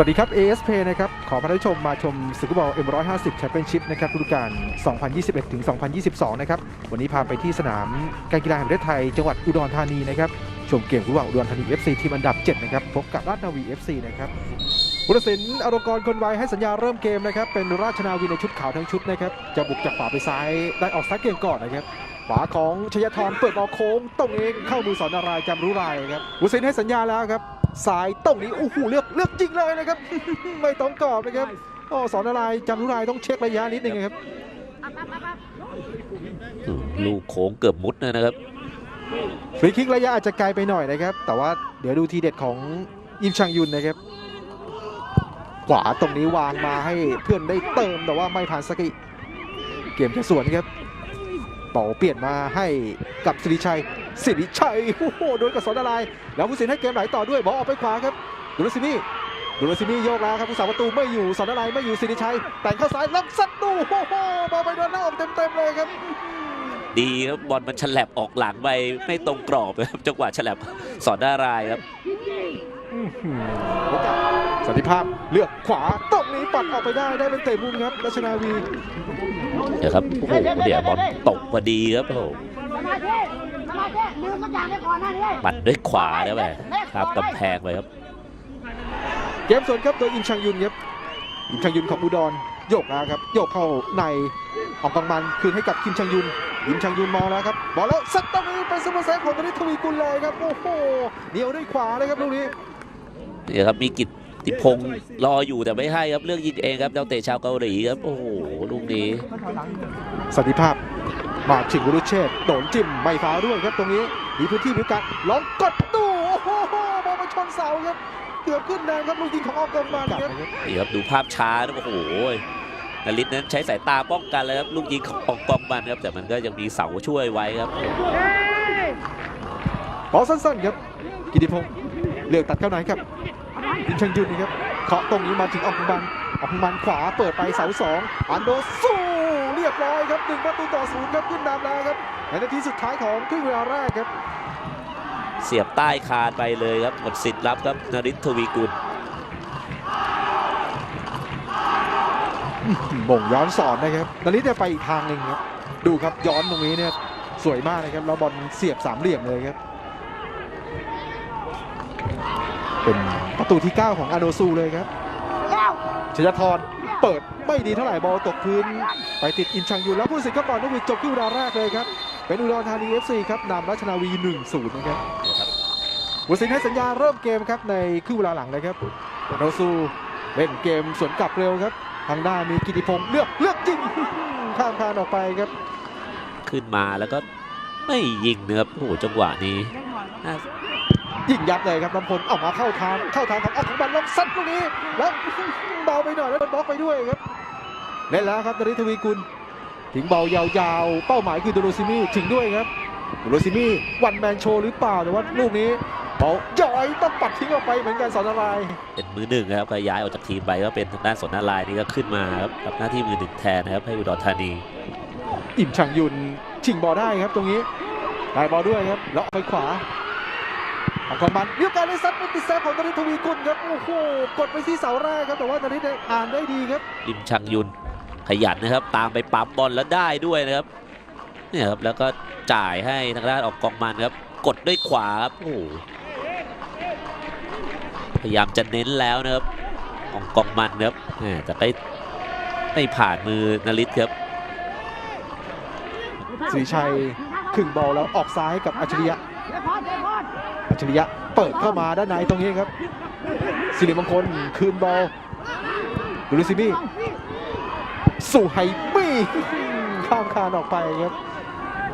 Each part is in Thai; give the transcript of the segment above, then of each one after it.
สวัสดีครับ ASP นะครับ ขอพาท่านชมมาชมศึกฟุตบอล M150 แชมเปี้ยนชิพนะครับฤดูกาล 2021 ถึง 2022 นะครับ วันนี้พาไปที่สนามการกีฬาแห่งประเทศไทย จังหวัดอุดรธานีนะครับ ชมเกมระหว่างอุดรธานี FC ทีมอันดับ 7 นะครับ พบกับราชนาวี FC นะครับผู้ตัดสินอารมณ์กรคนไวให้สัญญาเริ่มเกมนะครับ เป็นราชนาวีในชุดขาวทั้งชุดนะครับ จะบุกจากขวาไปซ้าย ได้ออกสตาร์ทเกมก่อนนะครับขวาของชยธรเปิดบอลโค้งตรงเองเข้ามือสอนนารายจำรู้รายครับวุสินให้สัญญาแล้วครับ สายตรงนี้โอ้โหเลือกเลือกจริงเลยนะครับ ไม่ต้องกรอบนะครับโอ้สอนนารายณ์จำรู้รายณ์ต้องเช็คระยะนิดนึงนะครับอืมลูกโค้งเกือบมุดนะครับฟรีคิกระยะอาจจะไกลไปหน่อยนะครับ แต่ว่าเดี๋ยวดูทีเด็ดของอิมชังยุนนะครับขวาตรงนี้วางมาให้เพื่อนได้เติมแต่ว่าไม่ผ่านสกิเกมจะสวนครับ เป่าเปลี่ยนมาให้กับสิริชัย สิริชัยโอ้โหโดนกับสอนอะไรแล้วผู้สินให้เกมไหลต่อด้วยบอลออกไปขวาครับดูลซิมี่ดูลซิมี่โยกแล้วครับผู้สาประตูไม่อยู่สอนอะไรไม่อยู่สิริชัย แต่งเข้าซ้ายล็อกซัดดูโอ้โหบอลไปโดนหน้าอกเต็มๆเลยครับดีครับบอลมันฉลับออกหลังไปไม่ตรงกรอบนะครับจังหวะฉลับสอนดารายครับอื้อหือโอกา สสันติภาพเลือกขวาตรงนี้ปัดออกไปได้ได้เป็นเตะมุมครับรัชนาวีเดี๋ยวครับโอ้โหเดี๋ยวบอลตกพอดีครับโอ้โหสมาธิสมาธิลืมมันอย่างนี้ก่อนหน้านี้ปัดด้วยขวาแล้วไปครับกำแพงไปครับเกมสวนครับโดยอิมชังยุนครับอิมชังยุนของอุดรโยกแล้วครับโยกเข้าในออกกองมันคืนให้กับคิมชังยุนอิมชังยุนมองแล้วครับบอลแล้วซัดตรงนี้เป็นซุปเปอร์เซฟของธนิตทวีกุลเลยครับโอ้โหเหนียวด้วยขวาเลยครับลูกนี้เดี๋ยวครับมีกิต ติพงศ์รออยู่แต่ไม่ให้ครับเลือกยิงเองครับดาวเตะชาวเกาหลีครับ โอ้โหลูกนี้สันติภาพมาชิงวุรุเชษฐ์โดนจิ้มไม่ฟาวล์ด้วยครับตรงนี้มีพื้นที่มีโอกาสลองกดตู้โอ้โหบอลไปชนเสาครับเกือบขึ้นแดงครับลูกยิงของออกกองมันครับนี่ครับดูภาพช้านะโอ้โหนาริตนั้นใช้สายตาป้องกันเลยครับลูกยิงของปองกองมันครับแต่มันก็ยังมีเสาช่วยไว้ครับบอลสั้นๆครับกิติพงศ์เลือกตัดเข้าไหนครับยิง ชังยุนนะครับเคาะตรงนี้มาถึงออกพงบันออกพงบันขวาเปิดไปเสาสองอันโดสู้เรียบร้อยครับหนึ่งประตูต่อศูนย์ครับขึ้นนำแล้วครับในนาทีสุดท้ายของครึ่งเวลาแรกครับ เสียบใต้คานไปเลยครับหมดสิทธิ์รับครับนริตทวีกุลบ่งย้อนสอนนะครับนาริสเนี่ยไปอีกทางหนึ่งครับ ดูครับย้อนตรงนี้เนี่ยสวยมากนะครับแล้วบอลเสียบสามเหลี่ยมเลยครับ เป็นประตูที่ 9 ของอาโดซูเลยครับแล้วชยธรเปิดไม่ดีเท่าไหร่บอลตกพื้น ไปติดอินชังยูแล้วผู้ตัดสินก็บอลนกหวีดจบที่อุดรแรกเลยครับ เป็นอุดรธานี FC ครับนำราชนาวี 1-0 นะครับผู้ตัดสินให้สัญญาเริ่มเกมครับในครึ่งเวลาหลังเลยครับโรซูเล่นเกมสวนกลับเร็วครับ ทางหน้ามีกิติพงศ์เลือกเลือกจริงข้ามคานออกไปครับ ขึ้นมาแล้วก็ไม่ยิงนะครับโอ้โหจังหวะนี้น่า ยิงยัดเลยครับน้ำพลออกมาเข้าทางเข้าทางของออกของบันลงซัดลูกนี้ แล้วเบาไปหน่อยแล้วโดนบล็อกไปด้วยครับเล่นแล้วครับนริทวีกุลถึงเบายาวๆ เป้าหมายคือโดโรซิมี่ถึงด้วยครับโดโรซิมี่วันแมนโชว์หรือเปล่าแต่ว่าลูกนี้เบาจ่อยต้องปัดทิ้งออกไปเหมือนกันสอนอะไรายเป็นมือหนึ่งนะครับก็ย้ายออกจากทีมไปก็เป็นทางด้านสนนาลายนี่ก็ขึ้นมาครับรับหน้าที่มือหนึ่งแทนนะครับให้อุดรธานี อิ่มช่างยุนชิงบอลได้ครับตรงนี้ได้บอลด้วยครับแล้วออกไปขวา ออกของมันเรียบการเลยซัดเป็นติดแซฟของนริทวีกุลครับโอ้โหกดไปที่เสาแรกครับแต่ว่านริทเนี่ยอ่านได้ดีครับริมชังยุนขยันนะครับ ตามไปปั๊มบอลแล้วได้ด้วยนะครับเนี่ยครับแล้วก็จ่ายให้ทางด้านออกกองมันครับ กดด้วยขวาครับโอ้โหพยายามจะเน้นแล้วนะครับของกองมันครับแหม่แต่ไม่ไม่ผ่านมือนลิศครับสิริชัยครึ่งบอลแล้วออกซ้ายให้กับอัจฉริยะ อัจฉริยะเปิดเข้ามาด้านในตรงนี้ครับสิริมงคลคืนบอลดูลิซิมี่สู่ไฮมี่ข้ามคานออกไปครับ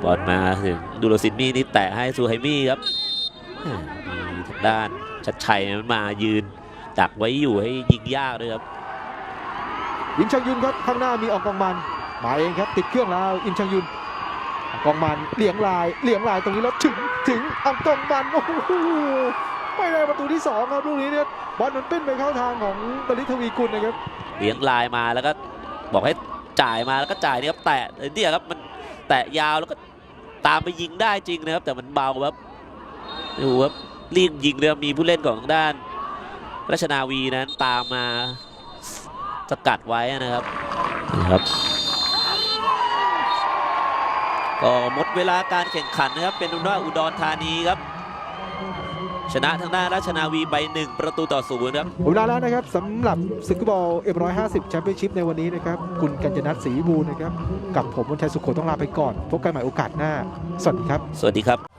บอลมาถึงดูโรซินมี่นี่แตะให้ซูไฮมี่ครับแหม่มีทางด้านชัดชัยมันมายืนดักไว้อยู่ให้ยิงยากด้วยครับอิมชังยุนครับข้างหน้ามีออกกองมันมาเองครับติดเครื่องแล้วอิมชังยุนออ กกองมันเหลียงลายเหลียงลายตรงนี้แล้วถึงถึงออกกองมันโอ้โหไม่ได้ประตูที่สองครับลูกนี้เนี่ยบอลมันปิ้นไปเข้าทางของบริทวีกุลนะครับเลี้ยงลายมาแล้วก็บอกให้จ่ายมาแล้วก็จ่ายเนี่ยครับแตะเนี่ยครับมันแตะยาวแล้วก็ตามไปยิงได้จริงนะครับ แต่มันเบาครับดูครับรีบยิงเลยครับมีผู้เล่นของทางด้านราชนาวีนั้นตามมาสกัดไว้นะครับนะครับ ก็หมดเวลาการแข่งขันนะครับเป็นว่าอุดรธานีครับ ชนะทางด้านราชนาวีไปหนึ่งประตูต่อศูนย์ครับหมดเวลาแล้วนะครับสำหรับศึกฟุตบอล M150 แชมเปี้ยนชิพในวันนี้นะครับ คุณกัญจนัทศรีวิบูลย์นะครับ กับผมวันชัยสุขโขต้องลาไปก่อน พบกันใหม่โอกาสหน้า สวัสดีครับ สวัสดีครับ